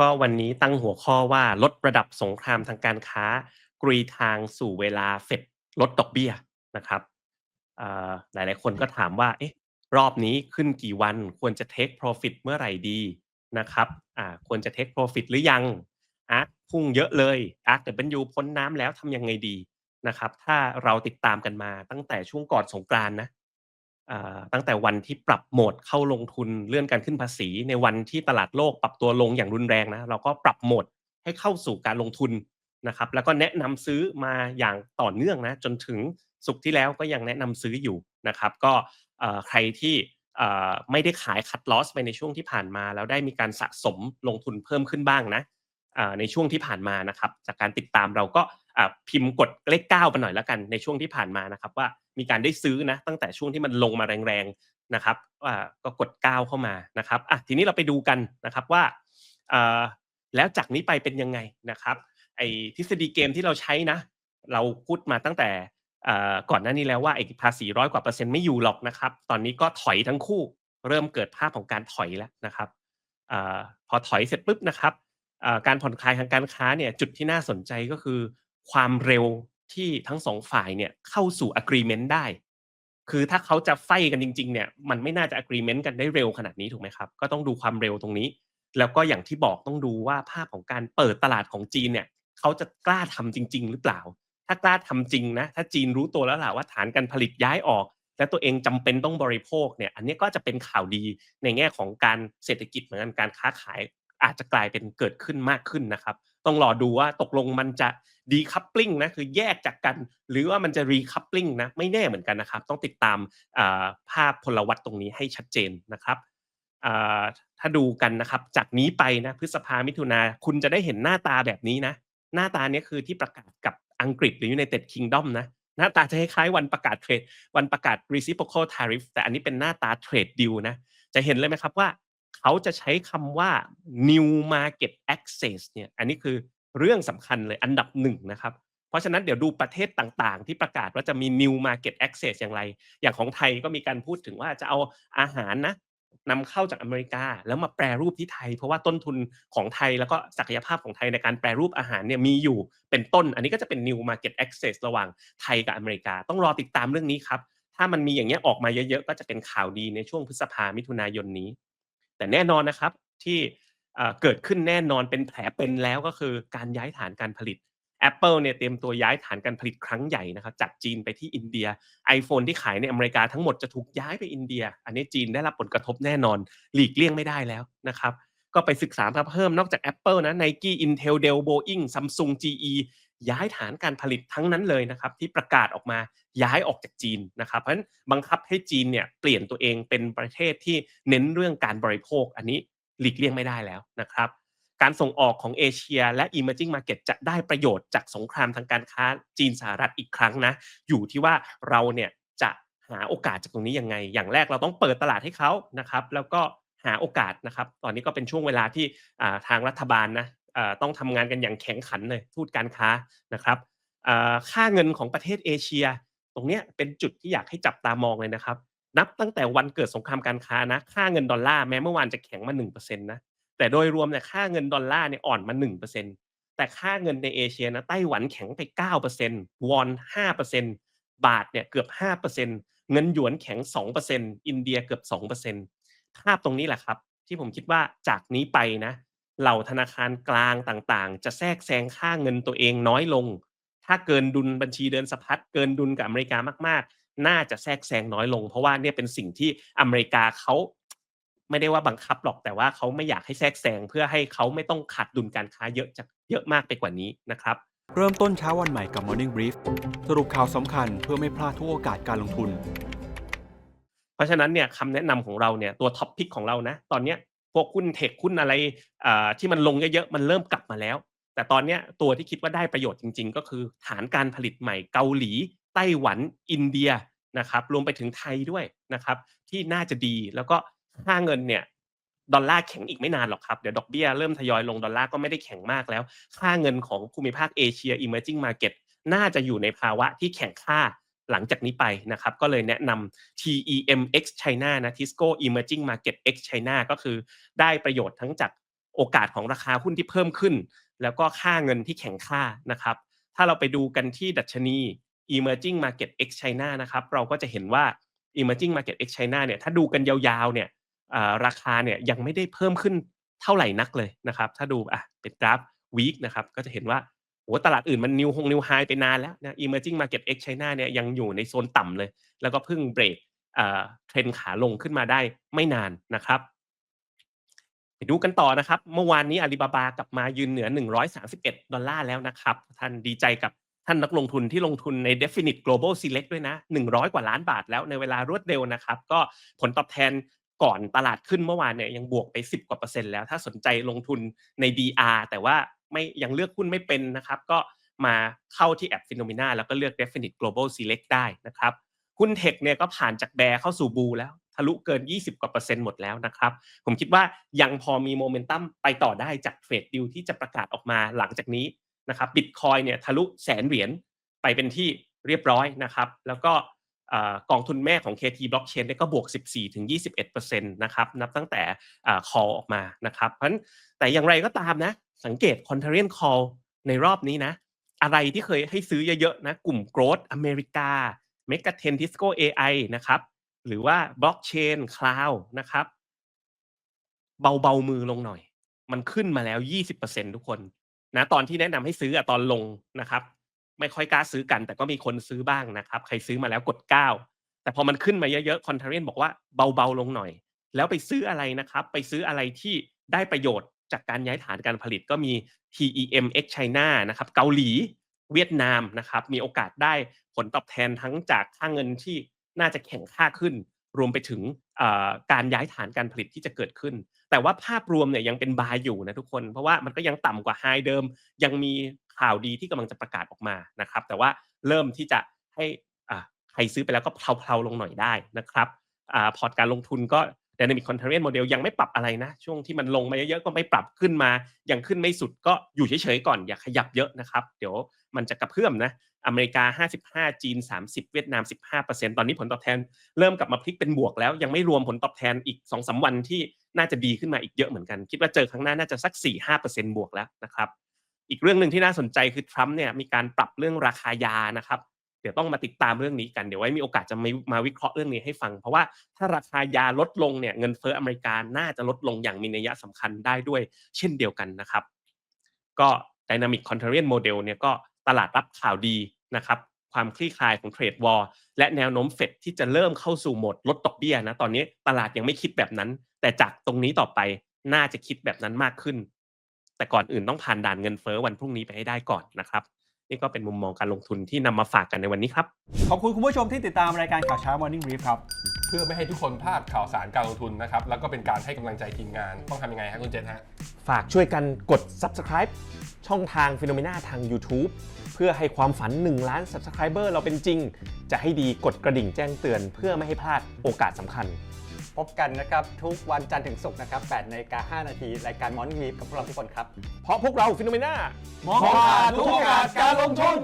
ก็วันนี้ตั้งหัวข้อว่าลดระดับสงครามทางการค้า กรีทางสู่เวลาเฟดลดดอกเบี้ยนะครับอ่าหลายๆคนก็ถามว่าเอ๊ะรอบนี้ขึ้นกี่วันควรจะ take profit เมื่อไหร่ดีนะครับควรจะ take profit หรือยังอาร์คพุ่งเยอะเลย ARK W พ้นน้ำแล้วทำยังไงดีนะครับ ถ้าเราติดตามกันมาตั้งแต่ช่วงก่อนสงกรานนะ ตั้งแต่วันที่ปรับโหมดเข้าลงทุนเลื่อนการขึ้นภาษีในวันที่ตลาดโลกปรับตัวลงอย่างรุนแรงนะเราก็ปรับโหมดให้เข้าสู่การลงทุนนะครับแล้วก็แนะนำซื้อมาอย่างต่อเนื่องนะจนถึงสุกที่แล้วก็ยังแนะนำซื้ออยู่นะครับ ก็ใครที่ไม่ได้ขายคัดลอสไปในช่วงที่ผ่านมา แล้วได้มีการสะสมลงทุนเพิ่มขึ้นบ้างนะในช่วงที่ผ่านมานะครับ จากการติดตามเราก็ พิมพ์กดเลขเก้าไปหน่อยแล้วกันในช่วงที่ผ่านมานะครับ ว่ามีการได้ซื้อนะตั้งแต่ช่วงที่มันลงมาแรงๆนะครับว่าก็กดเก้าเข้ามานะครับอะทีนี้เราไปดูกันนะครับว่าแล้วจากนี้ไปเป็นยังไงนะครับไอ้ทฤษฎีเกมที่เราใช้นะ เราพูดมาตั้งแต่ก่อนหน้านี้แล้วว่าไอ้ภาษีร้อยกว่าเปอร์เซ็นต์ไม่อยู่หรอกนะครับ ตอนนี้ก็ถอยทั้งคู่เริ่มเกิดภาพของการถอยแล้วนะครับอพอถอยเสร็จปุ๊บนะครับการผ่อนคลายทางการค้าเนี่ยจุดที่น่าสนใจก็คือ ความเร็วที่ทั้งสองฝ่ายเนี่ยเข้าสู่ agreement ได้ คือถ้าเขาจะไฟกันจริง ๆ เนี่ยมันไม่น่าจะ agreement กันได้เร็วขนาดนี้ถูกไหมครับก็ต้องดูความเร็วตรงนี้ แล้วก็อย่างที่บอกต้องดูว่าภาพของการเปิดตลาดของจีนเนี่ยเขาจะกล้าทำจริง ๆ หรือเปล่า ถ้ากล้าทำจริงนะถ้าจีนรู้ตัวแล้วล่ะว่าฐานการผลิตย้ายออก และตัวเองจำเป็นต้องบริโภคเนี่ยอันนี้ก็จะเป็นข่าวดีในแง่ของการเศรษฐกิจเหมือนกันการค้าขายอาจจะกลายเป็นเกิดขึ้นมากขึ้นนะครับ ต้องรอดูว่าตกลงมันจะ ดีคัพปลิงนะคือแยกจากกัน หรือว่ามันจะรีคัพปลิงนะไม่แน่เหมือนกันนะครับ ต้องติดตามภาพพลวัตตรงนี้ให้ชัดเจนนะครับถ้าดูกันนะครับ จากนี้ไปนะพฤษภามิถุนาคุณจะได้เห็นหน้าตาแบบนี้นะ หน้าตาเนี้ยคือที่ประกาศกับอังกฤษหรือ United Kingdom นะหน้าตาจะคล้ายๆวันประกาศเทรดวันประกาศ reciprocal tariff แต่อันนี้เป็นหน้าตาเทรดดิวนะจะเห็นเลยไหมครับว่า เขาจะใช้คำว่า new market access เนี่ยอันนี้คือ เรื่องสำคัญเลยอันดับหนึ่งนะครับ เพราะฉะนั้นเดี๋ยวดูประเทศต่างๆ ที่ประกาศว่าจะมี new market access อย่างไร อย่างของไทยก็มีการพูดถึงว่าจะเอาอาหารนะนำเข้าจากอเมริกา แล้วมาแปรรูปที่ไทย เพราะว่าต้นทุนของไทยแล้วก็ศักยภาพของไทยในการแปรรูปอาหารเนี่ยมีอยู่เป็นต้น อันนี้ก็จะเป็น new market access ระหว่างไทยกับอเมริกา ต้องรอติดตามเรื่องนี้ครับ ถ้ามันมีอย่างเงี้ยออกมาเยอะๆ ก็จะเป็นข่าวดีในช่วงพฤษภามิถุนายนนี้ แต่แน่นอนนะครับที่ เกิดขึ้นแน่นอนเป็นแผลเป็นแล้วก็คือการย้ายฐานการผลิต Apple เนี่ยเตรียมตัวย้ายฐานการผลิตครั้งใหญ่นะครับจากจีนไปที่อินเดีย iPhone ที่ขายในอเมริกาทั้งหมดจะถูกย้ายไปอินเดีย อันนี้จีนได้รับผลกระทบแน่นอน หลีกเลี่ยงไม่ได้แล้วนะครับก็ไปศึกษาเพิ่มนอกจาก Apple นะ Nike Intel Dell Boeing Samsung GE ย้ายฐานการผลิตทั้งนั้นเลยนะครับที่ประกาศออกมาย้ายออกจากจีนนะครับเพราะฉะนั้นบังคับให้จีนเนี่ยเปลี่ยนตัวเองเป็นประเทศที่เน้นเรื่องการบริโภค อันนี้ หลีกเลี่ยงไม่ได้แล้วนะครับ การส่งออกของเอเชียและ emerging market จะได้ประโยชน์จากสงครามทางการค้าจีนสหรัฐอีกครั้งนะ อยู่ที่ว่าเราเนี่ยจะหาโอกาสจากตรงนี้ยังไง อย่างแรกเราต้องเปิดตลาดให้เขานะครับ แล้วก็หาโอกาสนะครับ ตอนนี้ก็เป็นช่วงเวลาที่ทางรัฐบาลนะต้องทำงานกันอย่างแข็งขันเลยทูตการค้านะครับค่าเงินของประเทศเอเชีย ตรงนี้เป็นจุดที่อยากให้จับตามองเลยนะครับ นับตั้งแต่วันเกิดสงครามการค้านะ ค่าเงินดอลลาร์แม้เมื่อวานจะแข็งมา1%นะแต่โดยรวมเนี่ยค่าเงินดอลลาร์เนี่ยอ่อนมา 1%แต่ค่าเงินในเอเชียนะไต้หวันแข็งไป 9%วอน 5%บาทเนี่ยเกือบ 5%เงินหยวนแข็ง 2%อินเดียเกือบ 2%ภาพตรงนี้แหละครับ ที่ผมคิดว่าจากนี้ไปนะเหล่าธนาคารกลางต่างๆ จะแทรกแซงค่าเงินตัวเองน้อยลง ถ้าเกินดุลบัญชีเดินสะพัดเกินดุลกับอเมริกามากๆ น่าจะแทรกแซงน้อยลง เพราะว่าเนี่ยเป็นสิ่งที่อเมริกาเขาไม่ได้ว่าบังคับหรอกแต่ว่าเขาไม่อยากให้แทรกแซงเพื่อให้เขาไม่ต้องขาดดุลการค้าเยอะจากเยอะมากไปกว่านี้นะครับ เริ่มต้นเช้าวันใหม่กับ Morning Brief สรุปข่าวสำคัญเพื่อไม่พลาดทุกโอกาสการลงทุน เพราะฉะนั้นเนี่ยคำแนะนำของเราเนี่ยตัวท็อปพิกของเรานะ ตอนเนี้ยพวกหุ้นเทคหุ้นอะไรที่มันลงเยอะๆมันเริ่มกลับมาแล้ว แต่ตอนเนี้ยตัวที่คิดว่าได้ประโยชน์จริง ๆ ก็คือฐานการผลิตใหม่เกาหลีไต้หวัน อินเดีย นะครับรวมไปถึงไทยด้วยนะครับ ที่น่าจะดีแล้วก็ค่าเงินเนี่ยดอลลาร์แข็งอีกไม่นานหรอกครับเดี๋ยวดอกเบี้ยเริ่มทยอยลงดอลลาร์ก็ไม่ได้แข็งมากแล้ว ค่าเงินของภูมิภาคเอเชีย emerging market น่าจะอยู่ในภาวะที่แข็งค่าหลังจากนี้ไปนะครับ ก็เลยแนะนำ TEM X China นะ Tisco Emerging Market X China ก็คือได้ประโยชน์ทั้งจากโอกาสของราคาหุ้นที่เพิ่มขึ้น แล้วก็ค่าเงินที่แข็งค่านะครับ ถ้าเราไปดูกันที่ดัชนี emerging market ex China นะครับเราก็จะเห็นว่า emerging market ex China เนี่ยถ้าดูกันยาวๆเนี่ยราคาเนี่ยยังไม่ได้เพิ่มขึ้นเท่าไหร่นักเลยนะครับ ถ้าดูอะเป็นกราฟ week นะครับก็จะเห็นว่าโอ้ตลาดอื่นมันนิวฮงนิวไฮไปนานแล้วนะ emerging market ex China เนี่ยยังอยู่ในโซนต่ำเลย แล้วก็เพิ่งเบรกเทรนขาลงขึ้นมาได้ไม่นานนะครับไปดูกันต่อนะครับ เมื่อวานนี้อาลีบาบากลับมายืนเหนือ 131 ดอลลาร์แล้วนะครับ ท่านดีใจกับ ท่านนักลงทุนที่ลงทุนใน Definite Global Select ด้วยนะ 100 กว่าล้านบาทแล้วในเวลารวดเร็วนะครับ ก็ผลตอบแทนก่อนตลาดขึ้นเมื่อวานเนี่ยยังบวกไป 10 กว่าเปอร์เซ็นต์แล้ว ถ้าสนใจลงทุนใน DR แต่ว่าไม่ยังเลือกหุ้นไม่เป็นนะครับ ก็มาเข้าที่แอป Phenomena แล้วก็เลือก Definite Global Select ได้นะครับหุ้นเทคเนี่ยก็ผ่านจากแบร์เข้าสู่บูแล้วทะลุเกิน 20 กว่าเปอร์เซ็นต์หมดแล้วนะครับ ผมคิดว่ายังพอมีโมเมนตัมไปต่อได้จากเทรดดิวที่จะประกาศออกมาหลังจากนี้ นะครับบิตคอยเนี่ยทะลุแสนเหรียญไปเป็นที่เรียบร้อยนะครับ แล้วก็กองทุนแม่ของ KT Blockchain เนี่ยก็บวก 14-21%นะครับนับตั้งแต่อ่า call ออกมานะครับเพราะฉะนั้นแต่อย่างไรก็ตามนะ สังเกต Contrarian Call ในรอบนี้นะ อะไรที่เคยให้ซื้อเยอะๆนะกลุ่ม Growth อเมริกา m e g a t e n Tisco AI นะครับหรือว่า Blockchain Cloud นะครับ เบาๆมือลงหน่อย มันขึ้นมาแล้ว 20%ทุกคน นะตอนที่แนะนำให้ซื้ออะตอนลงนะครับ ไม่ค่อยกล้าซื้อกัน แต่ก็มีคนซื้อบ้างนะครับ ใครซื้อมาแล้วกด9แต่พอมันขึ้นมาเยอะๆคอนเทเรนบอกว่าเบาๆลงหน่อย แล้วไปซื้ออะไรนะครับ ไปซื้ออะไรที่ได้ประโยชน์จากการย้ายฐานการผลิตก็มี TEM X China นะครับเกาหลีเวียดนามนะครับ มีโอกาสได้ผลตอบแทนทั้งจากค่าเงินที่น่าจะแข็งค่าขึ้น รวมไปถึงการย้ายฐานการผลิตที่จะเกิดขึ้น แต่ว่าภาพรวมเนี่ยยังเป็นบายอยู่นะทุกคน เพราะว่ามันก็ยังต่ำกว่าไฮเดิม ยังมีข่าวดีที่กำลังจะประกาศออกมานะครับ แต่ว่าเริ่มที่จะให้อ่าใครซื้อไปแล้วก็เพลาๆลงหน่อยได้นะครับอ่าพอร์ตการลงทุนก็ Dynamic Contrarian Model ยังไม่ปรับอะไรนะ ช่วงที่มันลงมาเยอะๆก็ไม่ปรับขึ้นมา ยังขึ้นไม่สุดก็อยู่เฉยๆก่อนอย่าขยับเยอะนะครับ เดี๋ยวมันจะกระเพื่อมนะอเมริกา 55 จีน 30 เวียดนาม 15%ตอนนี้ผลตอบแทน เริ่มกลับมาพลิกเป็นบวกแล้วยังไม่รวมผลตอบแทนอีก 2-3 วันที่ น่าจะดีขึ้นมาอีกเยอะเหมือนกัน คิดว่าเจอครั้งหน้าน่าจะสัก 4-5%บวกแล้วนะครับ อีกเรื่องหนึ่งที่น่าสนใจคือทรัมป์เนี่ยมีการปรับเรื่องราคายานะครับเดี๋ยวต้องมาติดตามเรื่องนี้กัน เดี๋ยวไว้มีโอกาสจะมามาวิเคราะห์เรื่องนี้ให้ฟัง เพราะว่าถ้าราคายาลดลงเนี่ยเงินเฟ้ออเมริกาน่าจะลดลงอย่างมีนัยสำคัญได้ด้วย เช่นเดียวกันนะครับ ก็ Dynamic Contrarian Model เนี่ยก็ตลาดรับข่าวดีนะครับ ความคลี่คลายของเทรดวอลและแนวโน้มเฟดที่จะเริ่มเข้าสู่โหมดลดดอกเบี้ยนะตอนนี้ตลาดยังไม่คิดแบบนั้น แต่จากตรงนี้ต่อไปน่าจะคิดแบบนั้นมากขึ้น แต่ก่อนอื่นต้องผ่านด่านเงินเฟ้อวันพรุ่งนี้ไปให้ได้ก่อนนะครับ นี่ก็เป็นมุมมองการลงทุนที่นำมาฝากกันในวันนี้ครับ ขอบคุณคุณผู้ชมที่ติดตามรายการข่าวเช้า Morning Brief ครับ เพื่อไม่ให้ทุกคนพลาดข่าวสารการลงทุนนะครับ แล้วก็เป็นการให้กำลังใจทีมงาน ต้องทำยังไงฮะคุณเจษฮะ ฝากช่วยกันกด subscribe ช่องทาง p h e n o m e n a ทาง YouTube เพื่อให้ความฝัน 1 ล้าน subscriber เราเป็นจริง จะให้ดีกดกระดิ่งแจ้งเตือน เพื่อไม่ให้พลาดโอกาสสำคัญ พบกันนะครับ ทุกวันจันทร์ถึงศุกร์นะครับ8นาฬิกา5นาทีรายการมอนดี้กับพวกเราทุกคนครับ เพราะพวกเราฟิโนเมนา มองขาดทุกโอกาสการลงทุน